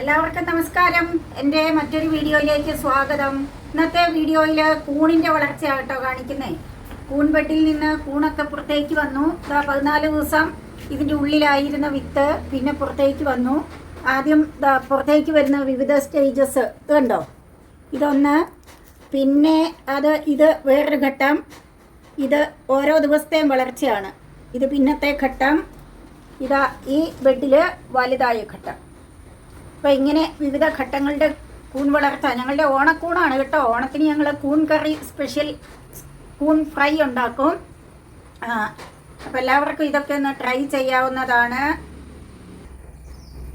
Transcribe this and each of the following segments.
എല്ലാവർക്കും നമസ്കാരം. എന്റെ മറ്റൊരു വീഡിയോയിലേക്ക് സ്വാഗതം. ഇന്നത്തെ വീഡിയോയിൽ കൂണിന്റെ വളർച്ചയാട്ടോ കാണിക്കുന്നത് കൂൺപെട്ടിൽ നിന്ന് കൂണൊക്കെ പുറത്തേക്ക് വന്നു. ഇതാ പതിനാല് ദിവസം ഇതിന്റെ ഉള്ളിലായിരുന്ന വിത്ത് പിന്നെ പുറത്തേക്ക് വന്നു. ആദ്യം പുറത്തേക്ക് വരുന്ന വിവിധ സ്റ്റേജസ് കണ്ടോ? ഇതൊന്ന് പിന്നെ അത് ഇത് വേറൊരു ഘട്ടം. ഇത് ഓരോ ദിവസത്തെയും വളർച്ചയാണ്. ഇത് പിന്നത്തെ ഘട്ടം. ഇതാ ഈ ബെഡിൽ വലുതായ ഘട്ടം. അപ്പോൾ ഇങ്ങനെ വിവിധ ഘട്ടങ്ങളുടെ കൂൺ വളർത്താൻ ഞങ്ങളുടെ ഓണക്കൂണാണ് കേട്ടോ. ഓണത്തിന് ഞങ്ങൾ കൂൺ കറി സ്പെഷ്യൽ കൂൺ ഫ്രൈ ഉണ്ടാക്കും. അപ്പം അപ്പോൾ എല്ലാവർക്കും ഇതൊക്കെ ഒന്ന് ട്രൈ ചെയ്യാവുന്നതാണ്.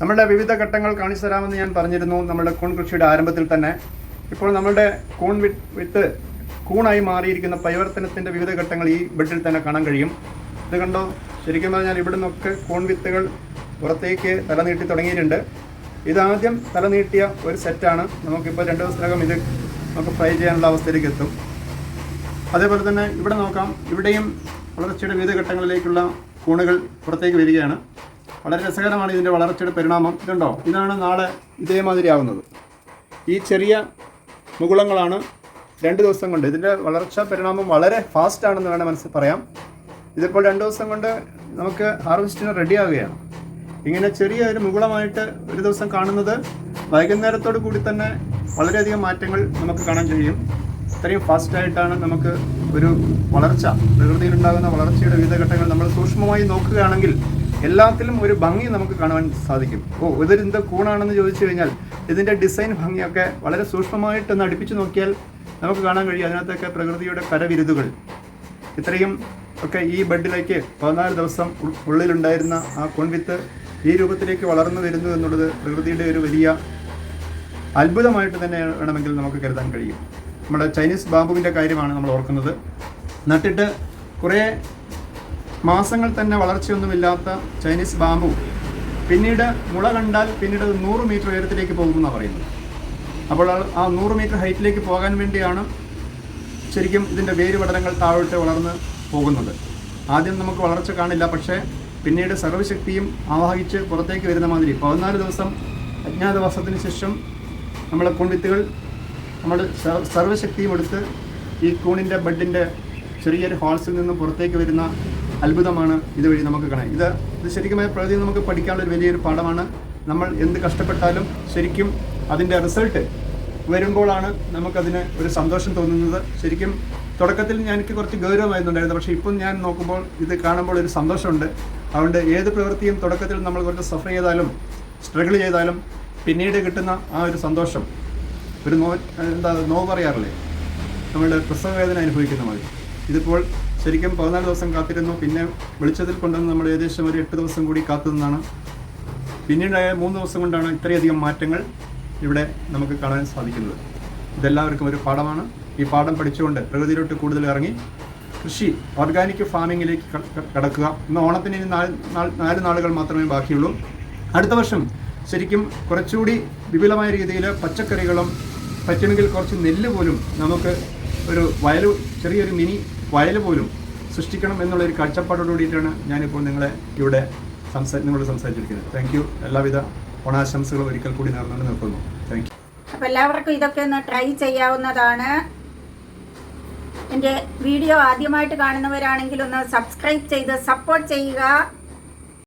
നമ്മളുടെ വിവിധ ഘട്ടങ്ങൾ കാണിച്ചു തരാമെന്ന് ഞാൻ പറഞ്ഞിരുന്നു. നമ്മുടെ കൂൺ കൃഷിയുടെ ആരംഭത്തിൽ തന്നെ. ഇപ്പോൾ നമ്മളുടെ കൂൺ വിത്ത് കൂണായി മാറിയിരിക്കുന്ന പരിവർത്തനത്തിന്റെ വിവിധ ഘട്ടങ്ങൾ ഈ ബെഡിൽ തന്നെ കാണാൻ കഴിയും. ഇത് കണ്ടോ? ശരിക്കും പറഞ്ഞാൽ ഇവിടെ നിന്നൊക്കെ കൂൺ വിത്തുകൾ പുറത്തേക്ക് തലനീട്ടി തുടങ്ങിയിട്ടുണ്ട്. ഇതാദ്യം തലനീട്ടിയ ഒരു സെറ്റാണ്. നമുക്കിപ്പോൾ രണ്ട് ദിവസത്തിനകം ഇത് നമുക്ക് ഫ്രൈ ചെയ്യാനുള്ള അവസ്ഥയിലേക്ക് എത്തും. അതേപോലെ തന്നെ ഇവിടെ നോക്കാം. ഇവിടെയും വളർച്ചയുടെ വിവിധ ഘട്ടങ്ങളിലേക്കുള്ള കൂണുകൾ പുറത്തേക്ക് വരികയാണ്. വളരെ രസകരമാണ് ഇതിന്റെ വളർച്ചയുടെ പരിണാമം. ഇതുണ്ടോ? ഇതാണ് നാളെ ഇതേമാതിരി ആവുന്നത്. ഈ ചെറിയ മുകുളങ്ങളാണ് രണ്ട് ദിവസം കൊണ്ട്. ഇതിന്റെ വളർച്ചാ പരിണാമം വളരെ ഫാസ്റ്റ് ആണെന്ന് മനസ്സിൽ പറയാം. ഇതിപ്പോൾ രണ്ട് ദിവസം കൊണ്ട് നമുക്ക് ഹാർവെസ്റ്റിന് റെഡി ആവുകയാണ്. ഇങ്ങനെ ചെറിയ ഒരു മുകുളമായിട്ട് ഒരു ദിവസം കാണുന്നത് വൈകുന്നേരത്തോടു കൂടി തന്നെ വളരെയധികം മാറ്റങ്ങൾ നമുക്ക് കാണാൻ കഴിയും. ഇത്രയും ഫാസ്റ്റ് ആയിട്ടാണ് നമുക്ക് ഒരു വളർച്ച പ്രകൃതിയിലുണ്ടാകുന്ന വളർച്ചയുടെ വിവിധ ഘട്ടങ്ങൾ നമ്മൾ സൂക്ഷ്മമായി നോക്കുകയാണെങ്കിൽ എല്ലാത്തിലും ഒരു ഭംഗി നമുക്ക് കാണുവാൻ സാധിക്കും. ഓ ഇതൊരു എന്ത് കൂണാണെന്ന് ചോദിച്ചു കഴിഞ്ഞാൽ ഇതിന്റെ ഡിസൈൻ ഭംഗിയൊക്കെ വളരെ സൂക്ഷ്മമായിട്ട് ഒന്ന് അടുപ്പിച്ച് നോക്കിയാൽ നമുക്ക് കാണാൻ കഴിയും. അതിനകത്തൊക്കെ പ്രകൃതിയുടെ കരവിരുതുകൾ. ഇത്രയും ഒക്കെ ഈ ബെഡിലേക്ക് പതിനാല് ദിവസം ഉള്ളിലുണ്ടായിരുന്ന ആ കൊൺവിത്ത് ഈ രൂപത്തിലേക്ക് വളർന്നു വരുന്നു എന്നുള്ളത് പ്രകൃതിയുടെ ഒരു വലിയ അത്ഭുതമായിട്ട് തന്നെ വേണമെങ്കിൽ നമുക്ക് കരുതാൻ കഴിയും. നമ്മുടെ ചൈനീസ് ബാമ്പുവിന്റെ കാര്യമാണ് നമ്മൾ ഓർക്കുന്നത്. നട്ടിട്ട് കുറേ മാസങ്ങൾ തന്നെ വളർച്ചയൊന്നുമില്ലാത്ത ചൈനീസ് ബാമ്പു പിന്നീട് മുള കണ്ടാൽ പിന്നീട് നൂറ് മീറ്റർ ഉയരത്തിലേക്ക് പോകുമെന്നാണ് പറയുന്നത്. അപ്പോൾ ആ- ആ നൂറ് മീറ്റർ ഹൈറ്റിലേക്ക് പോകാൻ വേണ്ടിയാണ് ശരിക്കും ഇതിന്റെ വേര് പടരങ്ങൾ താഴോട്ട് വളർന്ന് പോകുന്നത്. ആദ്യം നമുക്ക് വളർച്ച കാണില്ല പക്ഷേ പിന്നീട് സർവശക്തിയും ആവാഹിച്ച് പുറത്തേക്ക് വരുന്ന മാതിരി. പതിനാല് ദിവസം അജ്ഞാതവാസത്തിന് ശേഷം നമ്മളെ കൂൺവിത്തുകൾ നമ്മൾ സർ- സർവശക്തിയും എടുത്ത് ഈ കൂണിന്റെ ബെഡിന്റെ ചെറിയൊരു ഹോൾസിൽ നിന്നും പുറത്തേക്ക് വരുന്ന അത്ഭുതമാണ് ഇതുവഴി നമുക്ക് കാണാം ഇത് ഇത് ശരിക്കുമായ പ്രകൃതി നമുക്ക് പഠിക്കാനുള്ള ഒരു വലിയൊരു പാഠമാണ്. നമ്മൾ എന്ത് കഷ്ടപ്പെട്ടാലും ശരിക്കും അതിന്റെ റിസൾട്ട് വരുമ്പോഴാണ് നമുക്കതിന് ഒരു സന്തോഷം തോന്നുന്നത്. ശരിക്കും തുടക്കത്തിൽ ഞാൻ എനിക്ക് കുറച്ച് ഗൗരവമായിരുന്നുണ്ടായിരുന്നു. പക്ഷേ ഇപ്പം ഞാൻ നോക്കുമ്പോൾ ഇത് കാണുമ്പോൾ ഒരു സന്തോഷമുണ്ട്. അതുകൊണ്ട് ഏത് പ്രവൃത്തിയും തുടക്കത്തിൽ നമ്മൾ കുറച്ച് സഫർ ചെയ്താലും സ്ട്രഗിൾ ചെയ്താലും പിന്നീട് കിട്ടുന്ന ആ ഒരു സന്തോഷം. ഒരു നോ എന്താ നോവ് പറയാറില്ലേ? നമ്മളുടെ പ്രസവ വേദന അനുഭവിക്കുന്ന മതി ഇതിപ്പോൾ ശരിക്കും പതിനാല് ദിവസം കാത്തിരുന്നു. പിന്നെ വെളിച്ചത്തിൽ കൊണ്ടുവന്ന് നമ്മൾ ഏകദേശം ഒരു എട്ട് ദിവസം കൂടി കാത്തുനിന്നാണ്. പിന്നീടായ മൂന്ന് ദിവസം കൊണ്ടാണ് ഇത്രയധികം മാറ്റങ്ങൾ. ഇവിടെ നമുക്ക് കാണാൻ സാധിക്കുന്നത്. ഇതെല്ലാവർക്കും ഒരു പാഠമാണ്. ഈ പാഠം പഠിച്ചുകൊണ്ട് പ്രകൃതിയിലോട്ട് കൂടുതൽ ഇറങ്ങി കൃഷി ഓർഗാനിക് ഫാമിങ്ങിലേക്ക് കടക്കുക. ഇന്ന് ഓണത്തിന് ഇനി നാല് നാല് നാല് നാളുകൾ മാത്രമേ ബാക്കിയുള്ളൂ. അടുത്ത വർഷം ശരിക്കും കുറച്ചുകൂടി വിപുലമായ രീതിയിൽ പച്ചക്കറികളും പറ്റുമെങ്കിൽ കുറച്ച് നെല്ല് പോലും നമുക്ക് ഒരു വയൽ ചെറിയൊരു മിനി വയൽ പോലും സൃഷ്ടിക്കണം എന്നുള്ളൊരു കാഴ്ചപ്പാടോട് കൂടിയിട്ടാണ് ഞാനിപ്പോൾ നിങ്ങളെ ഇവിടെ സംസാ നിങ്ങളോട് സംസാരിച്ചിരിക്കുന്നത്. താങ്ക് യു എല്ലാവിധ ഓണാശംസകളും ഒരിക്കൽ കൂടി നേർന്നുകൊണ്ട് നിൽക്കുന്നു. താങ്ക് യു അപ്പോൾ എല്ലാവർക്കും ഇതൊക്കെ ഒന്ന് ട്രൈ ചെയ്യാവുന്നതാണ്. എന്റെ വീഡിയോ ആദ്യമായിട്ട് കാണുന്നവരാണെങ്കിൽ ഒന്ന് സബ്സ്ക്രൈബ് ചെയ്ത് സപ്പോർട്ട് ചെയ്യുക.